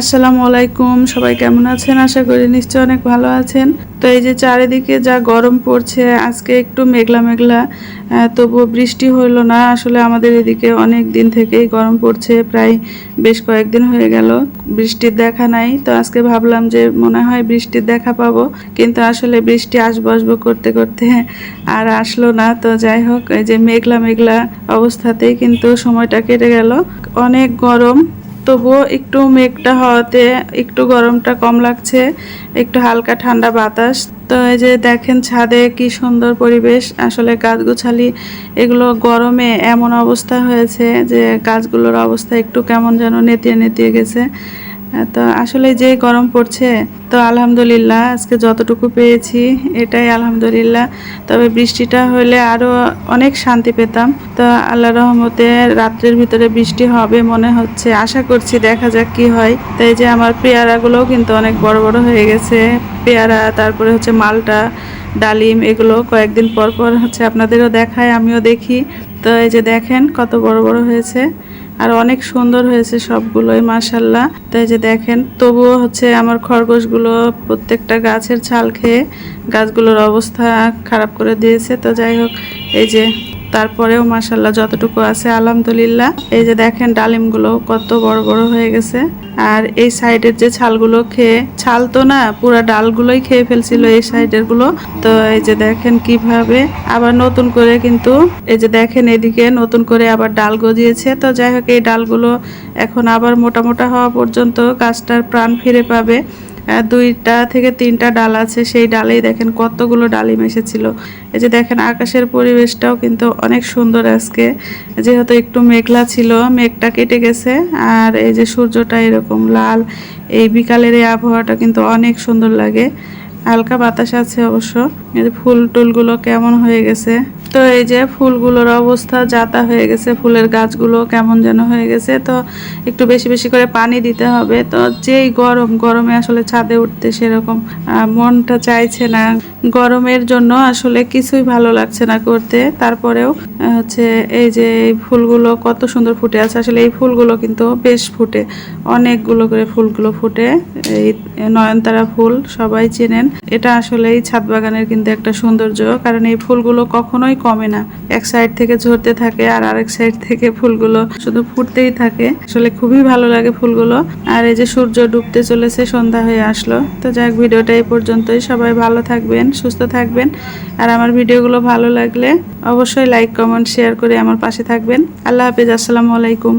আসসালামু আলাইকুম, সবাই কেমন আছেন? আশা করি নিশ্চয় অনেক ভালো আছেন। তো এই যে চারিদিকে যা গরম পড়ছে, আজকে একটু মেঘলা মেঘলা তবুও বৃষ্টি হইল না। আসলে আমাদের এদিকে অনেক দিন থেকেই গরম পড়ছে, প্রায় বেশ কয়েকদিন হয়ে গেল বৃষ্টির দেখা নাই। তো আজকে ভাবলাম যে মনে হয় বৃষ্টির দেখা পাবো, কিন্তু আসলে বৃষ্টি আসব আসব করতে করতে আর আসলো না। তো যাই হোক, এই যে মেঘলা মেঘলা অবস্থাতেই কিন্তু সময়টা কেটে গেল। অনেক গরম তবুও একটু মেঘটা হওয়াতে একটু গরমটা কম লাগছে, একটু হালকা ঠান্ডা বাতাস। তো এই যে দেখেন ছাদে কি সুন্দর পরিবেশ, আসলে গাছগুছালি এগুলো গরমে এমন অবস্থা হয়েছে যে গাছগুলোর অবস্থা একটু কেমন যেন নেতিয়ে নেতিয়ে গেছে। তো আসলে যে গরম পড়ছে, তো আলহামদুলিল্লাহ আজকে যতটুকু পেয়েছি এটাই আলহামদুলিল্লাহ। তবে বৃষ্টিটা হলে আরও অনেক শান্তি পেতাম। তো আল্লাহ রহমতে রাত্রের ভিতরে বৃষ্টি হবে মনে হচ্ছে। আশা করছি দেখা যাক কি হয়। তাই যে আমার পেয়ারাগুলোও কিন্তু অনেক বড় বড় হয়ে গেছে। পেয়ারা, তারপরে হচ্ছে মালটা, ডালিম, এগুলো কয়েকদিন পর পর হচ্ছে আপনাদেরও দেখায়, আমিও দেখি। তো এই যে দেখেন কত বড় বড় হয়েছে। আর অনেক সুন্দর হয়েছে সবগুলোই মাসাল্লাহ তাই যে দেখেন, তবুও হচ্ছে আমার খরগোশগুলো প্রত্যেকটা গাছের ছাল খেয়ে গাছগুলোর অবস্থা খারাপ করে দিয়েছে। তো যাই হোক, এই যে তারপরেও মাশাল্লাহ যতটুকু আছে, আলহামদুলিল্লাহ। এই যে দেখেন ডালিমগুলো কত বড় বড় হয়ে গেছে। আর এই সাইডের যে ছালগুলো খেয়ে, ছাল তো না, পুরো ডালগুলোই খেয়ে ফেলছিল এই সাইডেরগুলো তো এই যে দেখেন কীভাবে আবার নতুন করে কিন্তু, এই যে দেখেন এদিকে নতুন করে আবার ডাল গজিয়েছে। তো যাই হোক, এই ডালগুলো এখন আবার মোটা মোটা হওয়া পর্যন্ত গাছটার প্রাণ ফিরে পাবে। দুইটা থেকে তিনটা ডাল আছে। সেই ডালেই দেখেন কতগুলো ডালিম এসেছিল। এই যে দেখেন আকাশের পরিবেশটাও কিন্তু অনেক সুন্দর আজকে। যেহেতু একটু মেঘলা ছিল, মেঘটা কেটে গেছে। আর এই যে সূর্যটা এরকম লাল, এই বিকালের এই আবহাওয়াটা কিন্তু অনেক সুন্দর লাগে। হালকা বাতাস আছে অবশ্য। এই যে ফুল টুলগুলো কেমন হয়ে গেছে। তো এই যে ফুলগুলোর অবস্থা যাতা হয়ে গেছে, ফুলের গাছগুলো কেমন যেন হয়ে গেছে। তো একটু বেশি বেশি করে পানি দিতে হবে। তো যেই গরম, গরমে আসলে ছাদে উঠতে সেরকম মনটা চাইছে না। গরমের জন্য আসলে কিছুই ভালো লাগছে না করতে। তারপরেও হচ্ছে এই যে এই ফুলগুলো কত সুন্দর ফুটে আছে। আসলে এই ফুলগুলো কিন্তু বেশ ফুটে। অনেকগুলো করে ফুলগুলো ফুটে। এই নয়নতারা ফুল সবাই চেনেন। এটা আসলে এই ছাদ বাগানের কিন্তু একটা সৌন্দর্য। কারণ এই ফুলগুলো কখনোই কমে না। এক সাইড থেকে ঝরতে থাকে আর আরেক সাইড থেকে ফুলগুলো শুধু ফুটতেই থাকে। আসলে খুবই ভালো লাগে ফুলগুলো। আর এই যে সূর্য ডুবতে চলেছে, সন্ধ্যা হয়ে আসলো। তো যাক, ভিডিওটা এই পর্যন্তই। সবাই ভালো থাকবেন, সুস্থ থাকবেন। আর আমার ভিডিওগুলো ভালো লাগলে অবশ্যই লাইক কমেন্ট শেয়ার করে আমার পাশে থাকবেন। আল্লাহ হাফিজ, আসসালামু আলাইকুম।